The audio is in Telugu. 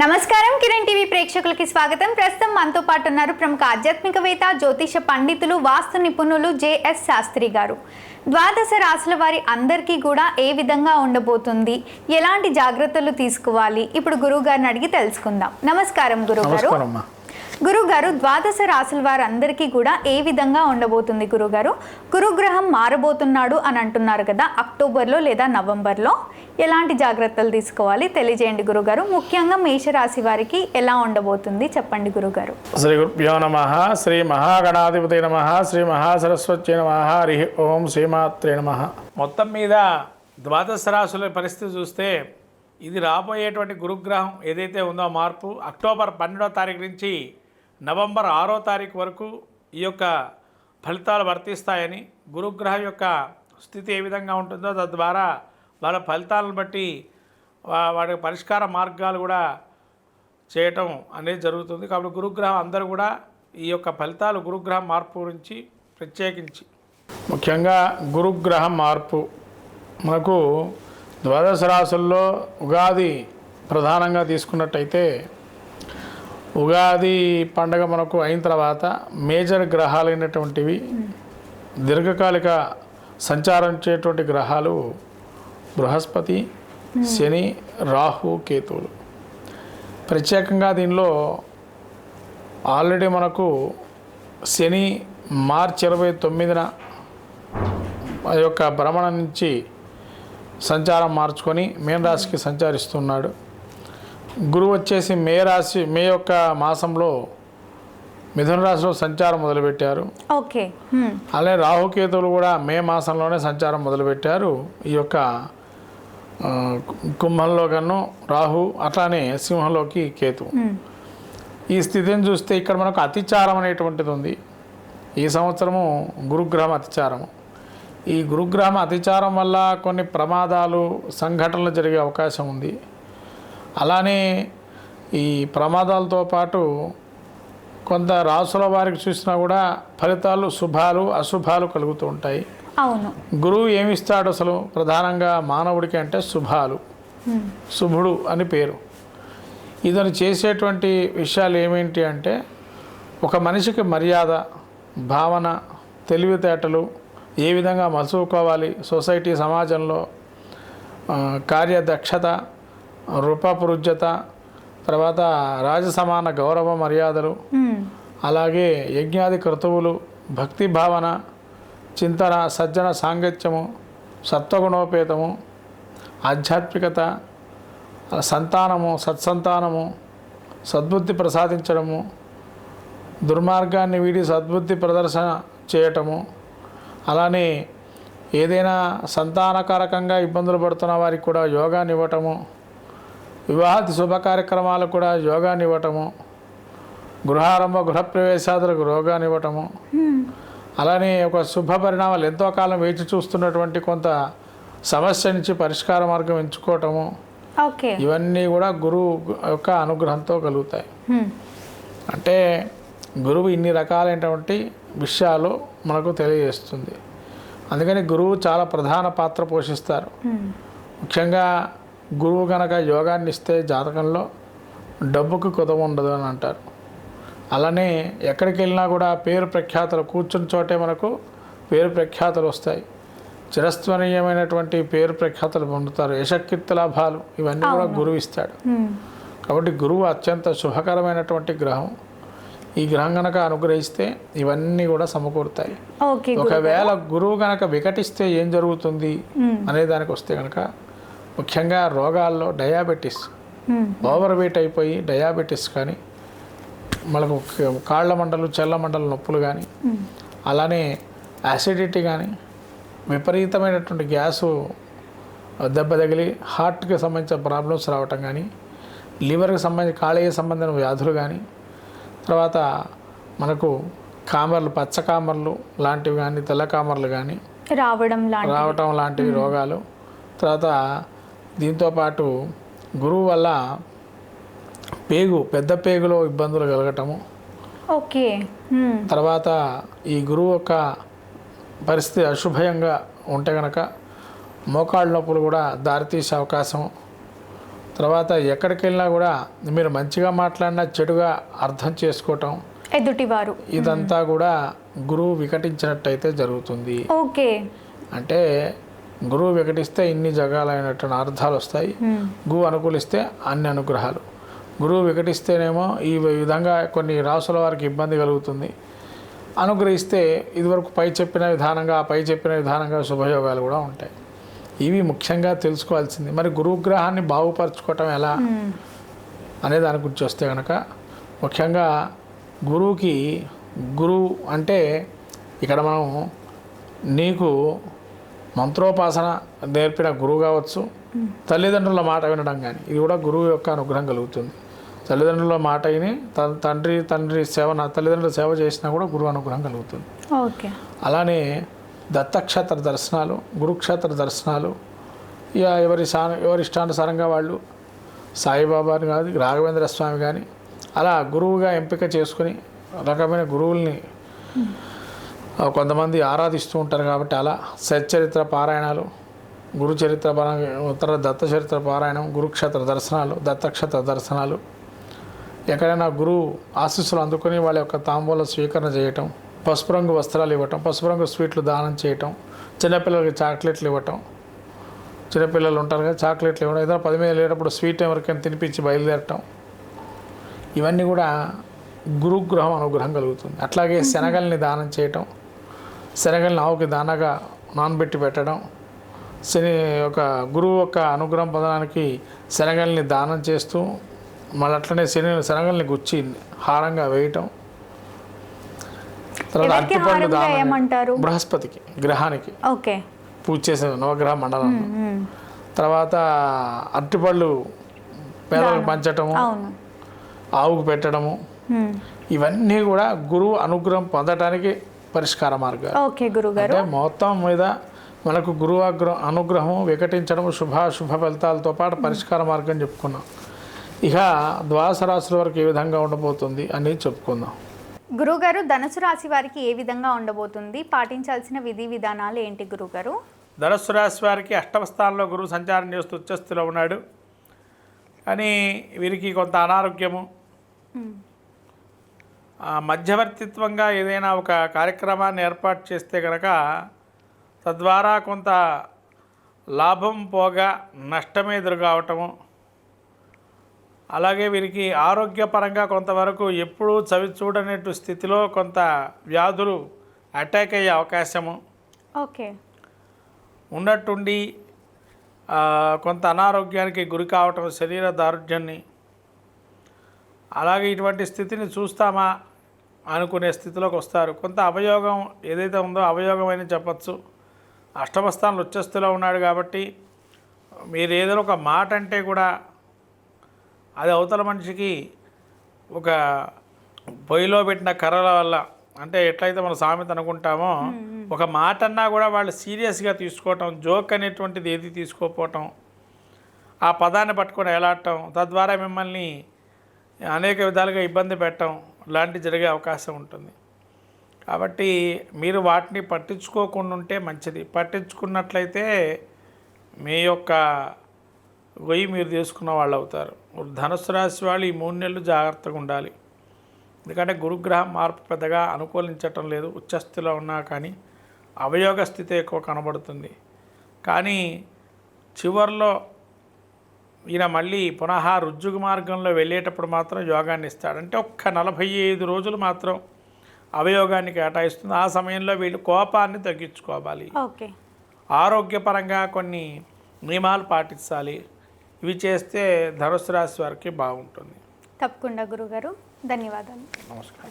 నమస్కారం కిరణ్ టీవీ ప్రేక్షకులకి స్వాగతం. ప్రస్తుతం మనతో పాటు ఉన్నారు ప్రముఖ ఆధ్యాత్మికవేత్త జ్యోతిష పండితులు వాస్తు నిపుణులు జేఎస్ శాస్త్రి గారు. ద్వాదశ రాశుల వారి అందరికీ కూడా ఏ విధంగా ఉండబోతుంది? ఎలాంటి జాగ్రత్తలు తీసుకోవాలి? ఇప్పుడు గురువు గారిని అడిగి తెలుసుకుందాం. నమస్కారం గురువు గారు గురుగారు ద్వాదశ రాశుల వారందరికీ కూడా ఏ విధంగా ఉండబోతుంది గురుగారు? గురుగ్రహం మారబోతున్నాడు అని అంటున్నారు కదా అక్టోబర్లో లేదా నవంబర్లో? ఎలాంటి జాగ్రత్తలు తీసుకోవాలి? తెలియజేయండి గురుగారు. ముఖ్యంగా మేషరాశి వారికి ఎలా ఉండబోతుంది? చెప్పండి గురుగారు. శ్రీ గురుభ్యో నమ. శ్రీ మహాగణాధిపతి నమ. శ్రీ మహాసరస్వతి నమ. హరి ఓం శ్రీమాత్రే నమ. మొత్తం మీద ద్వాదశ రాశుల పరిస్థితి చూస్తే ఇది రాబోయేటువంటి గురుగ్రహం ఏదైతే ఉందో మార్పు అక్టోబర్ పన్నెండో తారీఖు నుంచి నవంబర్ ఆరో తారీఖు వరకు ఈ యొక్క ఫలితాలు వర్తిస్తాయని గురుగ్రహం యొక్క స్థితి ఏ విధంగా ఉంటుందో తద్వారా వాళ్ళ ఫలితాలను బట్టి వా- వాటి పరిష్కార మార్గాలు కూడా చేయటం అనేది జరుగుతుంది. కాబట్టి గురుగ్రహం అందరూ కూడా ఈ యొక్క ఫలితాలు గురుగ్రహం మార్పు గురించి ప్రత్యేకించి. ముఖ్యంగా గురుగ్రహం మార్పు. మనకు ద్వాదశ రాశుల్లో ఉగాది ప్రధానంగా తీసుకున్నట్టయితే ఉగాది పండగ మనకు అయిన తర్వాత మేజర్ గ్రహాలైనటువంటివి దీర్ఘకాలిక సంచారం చేటువంటి గ్రహాలు బృహస్పతి శని రాహు కేతువులు. ప్రత్యేకంగా దీనిలో ఆల్రెడీ మనకు శని మార్చి ఇరవై తొమ్మిదిన ఆ యొక్క భ్రమణ నుంచి సంచారం మార్చుకొని మేన రాశికి సంచరిస్తున్నాడు. గురువు వచ్చేసి మే రాశి మే యొక్క మాసంలో మిథున రాశిలో సంచారం మొదలుపెట్టారు. ఓకే. అలాగే రాహుకేతువులు కూడా మే మాసంలోనే సంచారం మొదలుపెట్టారు. ఈ యొక్క కుంభంలో కన్ను రాహు అట్లానే సింహంలోకి కేతు. ఈ స్థితిని చూస్తే ఇక్కడ మనకు అతిచారం అనేటువంటిది ఉంది. ఈ సంవత్సరము గురుగ్రహం అతిచారము. ఈ గురుగ్రహం అతిచారం వల్ల కొన్ని ప్రమాదాలు సంఘటనలు జరిగే అవకాశం ఉంది. అలానే ఈ ప్రమాదాలతో పాటు కొంత రాసుల వారికి చూసినా కూడా ఫలితాలు శుభాలు అశుభాలు కలుగుతూ ఉంటాయి. అవును. గురువు ఏమిస్తాడు అసలు? ప్రధానంగా మానవుడికి అంటే శుభాలు. శుభుడు అని పేరు. ఇతను చేసేటువంటి విషయాలు ఏమేంటి అంటే ఒక మనిషికి మర్యాద భావన తెలివితేటలు ఏ విధంగా మలుచుకోవాలి సొసైటీ సమాజంలో కార్యదక్షత రూపపురుజ్యత తర్వాత రాజసమాన గౌరవ మర్యాదలు. అలాగే యజ్ఞాది క్రతువులు భక్తి భావన చింతన సజ్జన సాంగత్యము సత్వగుణోపేతము ఆధ్యాత్మికత సంతానము సత్సంతానము సద్బుద్ధి ప్రసాదించడము దుర్మార్గాన్ని వీడి సద్బుద్ధి ప్రదర్శన చేయటము అలానే ఏదైనా సంతానకారకంగా ఇబ్బందులు పడుతున్న వారికి కూడా యోగాని ఇవ్వటము వివాహాది శుభ కార్యక్రమాలకు కూడా యోగాని ఇవ్వటము గృహారంభ గృహప్రవేశాదులకు రోగాన్ని ఇవ్వటము. అలానే ఒక శుభ పరిణామాలు ఎంతో కాలం వేచి చూస్తున్నటువంటి కొంత సమస్య నుంచి పరిష్కార మార్గం ఎంచుకోవటము ఇవన్నీ కూడా గురువు యొక్క అనుగ్రహంతో కలుగుతాయి. అంటే గురువు ఇన్ని రకాలైనటువంటి విషయాలు మనకు తెలియజేస్తుంది అందుకని గురువు చాలా ప్రధాన పాత్ర పోషిస్తారు. ముఖ్యంగా గురువు కనుక యోగాన్ని ఇస్తే జాతకంలో డబ్బుకు కొదవ ఉండదు అని అంటారు. అలానే ఎక్కడికి వెళ్ళినా కూడా పేరు ప్రఖ్యాతలు కూర్చుని చోటే మనకు పేరు ప్రఖ్యాతలు వస్తాయి. చిరస్మరణీయమైనటువంటి పేరు ప్రఖ్యాతలు పొందుతారు. యశకీర్తి లాభాలు ఇవన్నీ కూడా గురువు ఇస్తాడు. కాబట్టి గురువు అత్యంత శుభకరమైనటువంటి గ్రహం. ఈ గ్రహం కనుక అనుగ్రహిస్తే ఇవన్నీ కూడా సమకూరుతాయి. ఒకవేళ గురువు కనుక వికటిస్తే ఏం జరుగుతుంది. అనే దానికి వస్తే కనుక ముఖ్యంగా రోగాల్లో డయాబెటీస్. ఓవర్ వెయిట్ అయిపోయి డయాబెటీస్ కానీ మనకు కాళ్ళ మండలు చెల్ల మండల నొప్పులు కానీ. అలానే యాసిడిటీ కానీ విపరీతమైనటువంటి గ్యాసు దెబ్బ తగిలి హార్ట్కి సంబంధించిన ప్రాబ్లమ్స్ రావటం కానీ లివర్కి సంబంధించి కాళేయ సంబంధించిన వ్యాధులు కానీ తర్వాత మనకు కామర్లు పచ్చ కామర్లు లాంటివి కానీ తెల్ల కామర్లు కానీ రావడం రావటం లాంటివి రోగాలు తర్వాత దీంతోపాటు గురువు వల్ల పేగు పెద్ద పేగులో ఇబ్బందులు కలగటము. ఓకే. తర్వాత ఈ గురువు యొక్క పరిస్థితి అశుభయంగా ఉంటే కనుక మోకాళ్ళ నొప్పులు కూడా దారితీసే అవకాశం తర్వాత ఎక్కడికి వెళ్ళినా కూడా మీరు మంచిగా మాట్లాడినా చెడుగా అర్థం చేసుకోవటం. ఎదుటివారు. ఇదంతా కూడా గురువు వికటించినట్టయితే జరుగుతుంది. ఓకే. అంటే గురువు వికటిస్తే ఇన్ని జగాలైనటువంటి అర్థాలు వస్తాయి. గురువు అనుకూలిస్తే అన్ని అనుగ్రహాలు. గురువు వికటిస్తేనేమో ఈ విధంగా కొన్ని రాసుల వారికి ఇబ్బంది కలుగుతుంది. అనుగ్రహిస్తే ఇదివరకు పై చెప్పిన విధానంగా పై చెప్పిన విధానంగా శుభయోగాలు కూడా ఉంటాయి. ఇవి ముఖ్యంగా తెలుసుకోవాల్సింది. మరి గురుగ్రహాన్ని బాగుపరచుకోవటం ఎలా. అనే దాని గురించి వస్తే కనుక ముఖ్యంగా గురువుకి గురువు అంటే ఇక్కడ మనం నీకు మంత్రోపాసన నేర్పిన గురువు కావచ్చు. తల్లిదండ్రుల మాట వినడం కానీ ఇది కూడా గురువు యొక్క అనుగ్రహం కలుగుతుంది. తల్లిదండ్రుల మాట తన తండ్రి తండ్రి సేవ నా తల్లిదండ్రుల సేవ చేసినా కూడా గురువు అనుగ్రహం కలుగుతుంది. ఓకే. అలానే దత్తక్షేత్ర దర్శనాలు గురుక్షేత్ర దర్శనాలు ఇక ఎవరి సా ఎవరి ఇష్టానుసారంగా వాళ్ళు సాయిబాబాని కానీ రాఘవేంద్ర స్వామి కానీ అలా గురువుగా ఎంపిక చేసుకుని రకమైన గురువుల్ని కొంతమంది ఆరాధిస్తూ ఉంటారు కాబట్టి అలా సచ్చరిత్ర పారాయణాలు గురు చరిత్ర ఉత్తర దత్త చరిత్ర పారాయణం గురుక్షేత్ర దర్శనాలు దత్తక్షేత్ర దర్శనాలు ఎక్కడైనా గురువు ఆశీస్సులు అందుకొని వాళ్ళ యొక్క తాంబూల స్వీకరణ చేయటం పసుపు రంగు వస్త్రాలు ఇవ్వటం పసుపు రంగు స్వీట్లు దానం చేయటం చిన్నపిల్లలకి చాక్లెట్లు ఇవ్వటం చిన్నపిల్లలు ఉంటారు కదా చాక్లెట్లు ఇవ్వడం ఏదైనా పది మీద వెళ్ళేటప్పుడు స్వీట్ ఎవరికైనా తినిపించి బయలుదేరటం. ఇవన్నీ కూడా గురుగ్రహం అనుగ్రహం కలుగుతుంది. అట్లాగే శనగల్ని దానం చేయటం శనగల్ని ఆవుకి దానగా నానబెట్టి పెట్టడం శని ఒక గురువు యొక్క అనుగ్రహం పొందడానికి శనగల్ని దానం చేస్తూ మళ్ళీ అట్లనే శని శనగల్ని గుచ్చి హారంగా వేయటం. తర్వాత అరటిపండు దానం బృహస్పతికి గ్రహానికి ఓకే. పూజ చేసే నవగ్రహ మండలం. తర్వాత అరటిపళ్ళు పేదలకు పంచటము ఆవుకు పెట్టడము. ఇవన్నీ కూడా గురువు అనుగ్రహం పొందటానికి పరిష్కార మార్గాలు. ఓకే గురుగారు. అంటే మొత్తం మీద మనకు గురువు అగ్ర అనుగ్రహం వికటించడం శుభాశుభ ఫలితాలతో పాటు పరిష్కార మార్గం చెప్పుకున్నాం. ఇక ద్వాదశ రాశుల వరకు ఏ విధంగా ఉండబోతుంది అనేది చెప్పుకుందాం. గురుగారు ధనుసు రాశి వారికి ఏ విధంగా ఉండబోతుంది? పాటించాల్సిన విధి విధానాలు ఏంటి గురుగారు? ధనస్సు రాశి వారికి అష్టమ స్థానంలో గురువు సంచారం చేస్తూ ఉచ్చస్థితిలో ఉన్నాడు. కానీ వీరికి కొంత అనారోగ్యము. మధ్యవర్తిత్వంగా ఏదైనా ఒక కార్యక్రమాన్ని ఏర్పాటు చేస్తే కనుక తద్వారా కొంత లాభం పోగా నష్టమే ఎదురుకావటము అలాగే వీరికి ఆరోగ్యపరంగా కొంతవరకు ఎప్పుడూ చవి చూడనట్టు స్థితిలో కొంత వ్యాధులు అటాక్ అయ్యే అవకాశము. ఓకే. ఉన్నట్టుండి కొంత అనారోగ్యానికి గురి కావటం శరీర దారుఢ్యాన్ని. అలాగే ఇటువంటి స్థితిని చూస్తామా? అనుకునే స్థితిలోకి వస్తారు. కొంత అవయోగం ఏదైతే ఉందో అవయోగం అని చెప్పచ్చు. అష్టమ స్థానంలో ఉచ్చస్థితిలో ఉన్నాడు కాబట్టి మీరు ఏదైనా ఒక మాట అంటే కూడా అది అవతల మనిషికి ఒక పొయ్యిలో పెట్టిన కర్రల వల్ల అంటే ఎట్లయితే మనం సామెత అనుకుంటామో ఒక మాట అన్నా కూడా వాళ్ళు సీరియస్గా తీసుకోవటం జోక్ అనేటువంటిది ఏది తీసుకోకపోవటం ఆ పదాన్ని పట్టుకొని ఎలాడటం తద్వారా మిమ్మల్ని అనేక విధాలుగా ఇబ్బంది పెట్టడం లాంటి జరిగే అవకాశం ఉంటుంది. కాబట్టి మీరు వాటిని పట్టించుకోకుండా ఉంటే మంచిది. పట్టించుకున్నట్లయితే మీ యొక్క గొయ్యి మీరు తీసుకున్న వాళ్ళు అవుతారు. ధనుసు రాశి వాళ్ళు ఈ మూడు నెలలు జాగ్రత్తగా ఉండాలి. ఎందుకంటే గురుగ్రహం మార్పు పెద్దగా అనుకూలించటం లేదు. ఉచ్చస్థితిలో ఉన్నా కానీ అవయోగ స్థితి ఎక్కువ కనబడుతుంది. కానీ చివరిలో ఈయన మళ్ళీ పునః రుజ్జుగు మార్గంలో వెళ్ళేటప్పుడు మాత్రం యోగాన్ని ఇస్తాడు. అంటే ఒక్క నలభై ఐదు రోజులు మాత్రం అవయోగాన్ని కేటాయిస్తుంది. ఆ సమయంలో వీళ్ళు కోపాన్ని తగ్గించుకోవాలి. ఓకే. ఆరోగ్యపరంగా కొన్ని నియమాలు పాటించాలి. ఇవి చేస్తే ధనుసు రాశి వారికి బాగుంటుంది. తప్పకుండా గురుగారు. ధన్యవాదాలు. నమస్కారం.